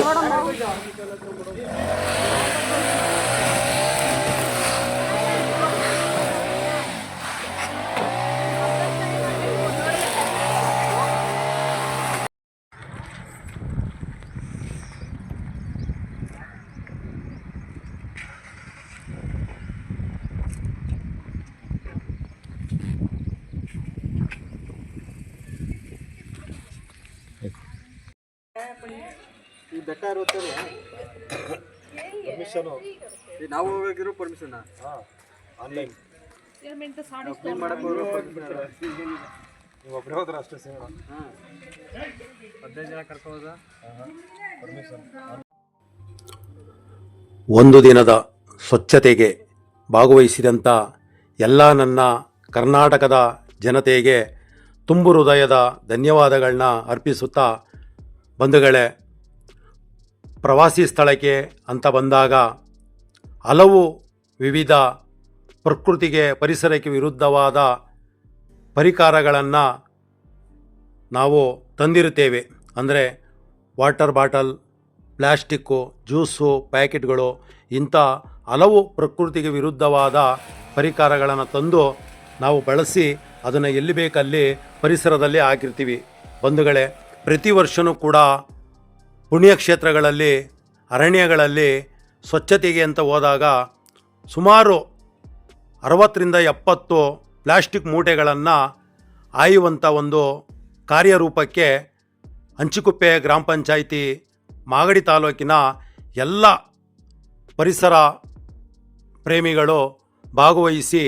ನೋಡೋಣ ಈ ಬೆಟ್ಟ ಇರುತ್ತಲ್ಲ ಪರ್ಮಿಷನು ನಾವು ಹೋಗಿರೋ ಪರ್ಮಿಷನ್ ಆನ್ಲೈನ್ ಕ್ಲೀನ್ ಮಾಡಕ್ಕೆ ಹೋಗಿರೋ ಪರ್ಮಿಷನ್ ನೀವು ಒಬ್ಬರೇ ಹೋದ್ರೆ ಅಷ್ಟೇ ಸೇವ ಹಾಂ. ಹದಿನೈದು ಜನ ಕರ್ಕೋದ ಪರ್ಮಿಷನ್ ಒಂದು ದಿನದ ಸ್ವಚ್ಛತೆಗೆ ಭಾಗವಹಿಸಿದಂಥ ಎಲ್ಲ ನನ್ನ ಕರ್ನಾಟಕದ ಜನತೆಗೆ ತುಂಬು ಹೃದಯದ ಧನ್ಯವಾದಗಳನ್ನ ಅರ್ಪಿಸುತ್ತಾ ಬಂಧುಗಳೇ, ಪ್ರವಾಸಿ ಸ್ಥಳಕ್ಕೆ ಅಂತ ಬಂದಾಗ ಹಲವು ವಿವಿಧ ಪ್ರಕೃತಿಗೆ ಪರಿಸರಕ್ಕೆ ವಿರುದ್ಧವಾದ ಪರಿಕಾರಗಳನ್ನು ನಾವು ತಂದಿರುತ್ತೇವೆ. ಅಂದರೆ ವಾಟರ್ ಬಾಟಲ್ ಪ್ಲ್ಯಾಸ್ಟಿಕ್ಕು ಜ್ಯೂಸು, ಪ್ಯಾಕೆಟ್ಗಳು ಇಂಥ ಹಲವು ಪ್ರಕೃತಿಗೆ ವಿರುದ್ಧವಾದ ಪರಿಕಾರಗಳನ್ನು ತಂದು ನಾವು ಬಳಸಿ ಅದನ್ನು ಎಲ್ಲಿ ಬೇಕಲ್ಲಿ ಪರಿಸರದಲ್ಲಿ ಹಾಕಿರ್ತೀವಿ. ಬಂಧುಗಳೇ ಪ್ರತಿ ವರ್ಷವೂ ಕೂಡ ಪುಣ್ಯಕ್ಷೇತ್ರಗಳಲ್ಲಿ ಅರಣ್ಯಗಳಲ್ಲಿ ಸ್ವಚ್ಛತೆಗೆ ಅಂತ ಹೋದಾಗ ಸುಮಾರು ಅರವತ್ತರಿಂದ ಎಪ್ಪತ್ತು ಪ್ಲಾಸ್ಟಿಕ್ ಮೂಟೆಗಳನ್ನು ಆಯುವಂಥ ಒಂದು ಕಾರ್ಯರೂಪಕ್ಕೆ ಹಂಚಿಕುಪ್ಪೆ ಗ್ರಾಮ ಪಂಚಾಯಿತಿ ಮಾಗಡಿ ತಾಲೂಕಿನ ಎಲ್ಲ ಪರಿಸರ ಪ್ರೇಮಿಗಳು ಭಾಗವಹಿಸಿ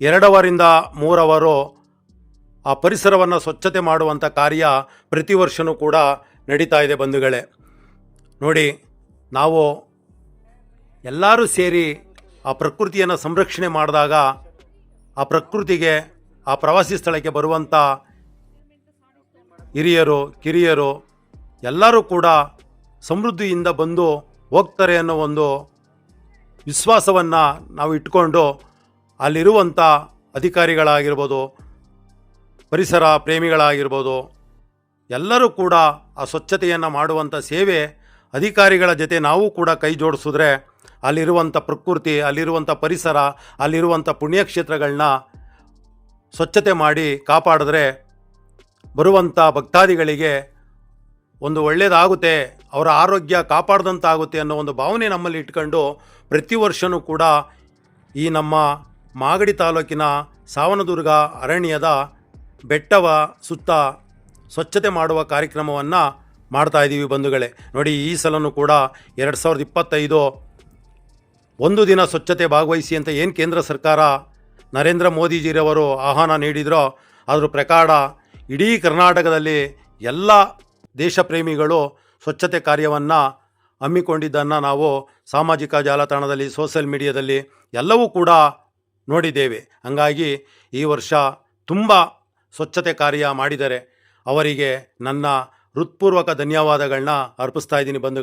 ಎರಡವರಿಂದ ಮೂರವರು ಆ ಪರಿಸರವನ್ನು ಸ್ವಚ್ಛತೆ ಮಾಡುವಂಥ ಕಾರ್ಯ ಪ್ರತಿ ವರ್ಷವೂ ಕೂಡ ನಡೀತಾ ಇದೆ ಬಂಧುಗಳೇ. ನೋಡಿ, ನಾವು ಎಲ್ಲರೂ ಸೇರಿ ಆ ಪ್ರಕೃತಿಯನ್ನು ಸಂರಕ್ಷಣೆ ಮಾಡಿದಾಗ ಆ ಪ್ರಕೃತಿಗೆ, ಆ ಪ್ರವಾಸಿ ಸ್ಥಳಕ್ಕೆ ಬರುವಂಥ ಹಿರಿಯರು, ಕಿರಿಯರು ಎಲ್ಲರೂ ಕೂಡ ಸಮೃದ್ಧಿಯಿಂದ ಬಂದು ಹೋಗ್ತಾರೆ ಅನ್ನೋ ಒಂದು ವಿಶ್ವಾಸವನ್ನು ನಾವು ಇಟ್ಕೊಂಡು ಅಲ್ಲಿರುವಂಥ ಅಧಿಕಾರಿಗಳಾಗಿರ್ಬೋದು ಪರಿಸರ ಪ್ರೇಮಿಗಳಾಗಿರ್ಬೋದು, ಎಲ್ಲರೂ ಕೂಡ ಆ ಸ್ವಚ್ಛತೆಯನ್ನು ಮಾಡುವಂಥ ಸೇವೆ ಅಧಿಕಾರಿಗಳ ಜೊತೆ ನಾವು ಕೂಡ ಕೈ ಜೋಡಿಸಿದ್ರೆ ಅಲ್ಲಿರುವಂಥ ಪ್ರಕೃತಿ ಅಲ್ಲಿರುವಂಥ ಪರಿಸರ ಅಲ್ಲಿರುವಂಥ ಪುಣ್ಯಕ್ಷೇತ್ರಗಳನ್ನ ಸ್ವಚ್ಛತೆ ಮಾಡಿ ಕಾಪಾಡಿದ್ರೆ ಬರುವಂಥ ಭಕ್ತಾದಿಗಳಿಗೆ ಒಂದು ಒಳ್ಳೆಯದಾಗುತ್ತೆ ಅವರ ಆರೋಗ್ಯ ಕಾಪಾಡ್ದಂತಾಗುತ್ತೆ ಅನ್ನೋ ಒಂದು ಭಾವನೆ ನಮ್ಮಲ್ಲಿ ಇಟ್ಕೊಂಡು ಪ್ರತಿ ವರ್ಷವೂ ಕೂಡ ಈ ನಮ್ಮ ಮಾಗಡಿ ತಾಲೂಕಿನ ಸಾವನದುರ್ಗ ಅರಣ್ಯದ ಬೆಟ್ಟವ ಸುತ್ತ ಸ್ವಚ್ಛತೆ ಮಾಡುವ ಕಾರ್ಯಕ್ರಮವನ್ನು ಮಾಡ್ತಾ ಇದ್ದೀವಿ ಬಂಧುಗಳೇ. ನೋಡಿ, ಈ ಸಲನೂ ಕೂಡ ಎರಡು ಸಾವಿರದ ಇಪ್ಪತ್ತೈದು ಒಂದು ದಿನ ಸ್ವಚ್ಛತೆ ಭಾಗವಹಿಸಿ ಅಂತ ಏನು ಕೇಂದ್ರ ಸರ್ಕಾರ ನರೇಂದ್ರ ಮೋದಿಜಿರವರು ಆಹ್ವಾನ ನೀಡಿದರೋ ಅದರ ಪ್ರಕಾರ ಇಡೀ ಕರ್ನಾಟಕದಲ್ಲಿ ಎಲ್ಲ ದೇಶ ಪ್ರೇಮಿಗಳು ಸ್ವಚ್ಛತೆ ಕಾರ್ಯವನ್ನು ಹಮ್ಮಿಕೊಂಡಿದ್ದನ್ನು ನಾವು ಸಾಮಾಜಿಕ ಜಾಲತಾಣದಲ್ಲಿ, ಸೋಷಿಯಲ್ ಮೀಡಿಯಾದಲ್ಲಿ ಎಲ್ಲವೂ ಕೂಡ ನೋಡಿದ್ದೇವೆ. ಹಂಗಾಗಿ ಈ ವರ್ಷ ತುಂಬ ಸ್ವಚ್ಛತೆ ಕಾರ್ಯ ಮಾಡಿದರೆ ಅವರಿಗೆ ನನ್ನ ಹೃತ್ಪೂರ್ವಕ ಧನ್ಯವಾದಗಳನ್ನ ಅರ್ಪಿಸ್ತಾ ಇದ್ದೀನಿ ಬಂಧು.